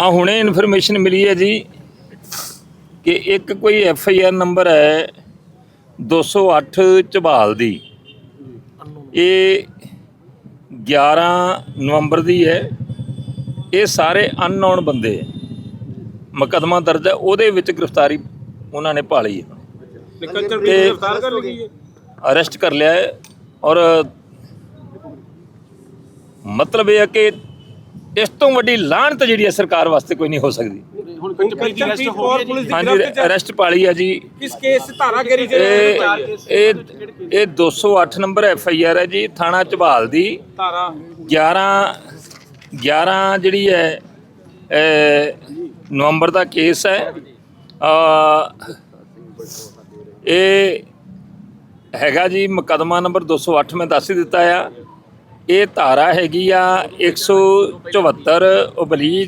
ਆ ਹੁਣੇ ਇਨਫੋਰਮੇਸ਼ਨ ਮਿਲੀ ਹੈ ਜੀ ਕਿ ਇੱਕ ਕੋਈ ਐਫ ਆਈ ਆਰ ਨੰਬਰ ਹੈ 208 ਝਬਾਲ ਦੀ। ਇਹ 11 ਨਵੰਬਰ ਦੀ ਹੈ। ਇਹ ਸਾਰੇ ਅਨਨੋਨ ਬੰਦੇ ਹੈ। ਮੁਕੱਦਮਾ ਦਰਜ ਹੈ। ਉਹਦੇ ਵਿੱਚ ਗ੍ਰਿਫਤਾਰੀ ਉਹਨਾਂ ਨੇ ਹੈ। ਗ੍ਰਿਫਤਾਰ ਕਰ ਲਈ ਹੈ? ਅਰੈਸਟ ਕਰ ਲਿਆ ਹੈ। ਔਰ ਮਤਲਬ ਇਹ ਹੈ ਕਿ ਇਸ ਤੋਂ ਵੱਡੀ ਲਾਹਨਤ ਜਿਹੜੀ ਹੈ ਸਰਕਾਰ ਵਾਸਤੇ ਕੋਈ ਨਹੀਂ ਹੋ ਸਕਦੀ। ਹੁਣ ਕੰਚਪ੍ਰੀਤ ਦੀ ਅਰੈਸਟ ਹੋ ਗਈ ਪੁਲਿਸ ਦੀ ਹਾਂਜੀ ਅਰੈਸਟ ਪਾਲੀ ਹੈ ਜੀ। ਕਿਸ ਕੇਸ ਧਾਰਾ ਕਰੀ ਜੇ ਇਹ ਇਹ ਇਹ 208 ਨੰਬਰ ਐਫ ਆਈ ਆਰ ਹੈ ਜੀ ਥਾਣਾ ਝਬਾਲ ਦੀ। ਧਾਰਾ। 11 11 ਜਿਹੜੀ ਹੈ ਨਵੰਬਰ ਦਾ ਕੇਸ ਹੈ। ਇਹ ਹੈਗਾ ਜੀ ਮੁਕੱਦਮਾ ਨੰਬਰ 208 ਮੈਂ ਦੱਸ ਹੀ ਦਿੱਤਾ ਆ। ਇਹ ਧਾਰਾ ਹੈਗੀ ਆ 174 ਓਬਲੀਕ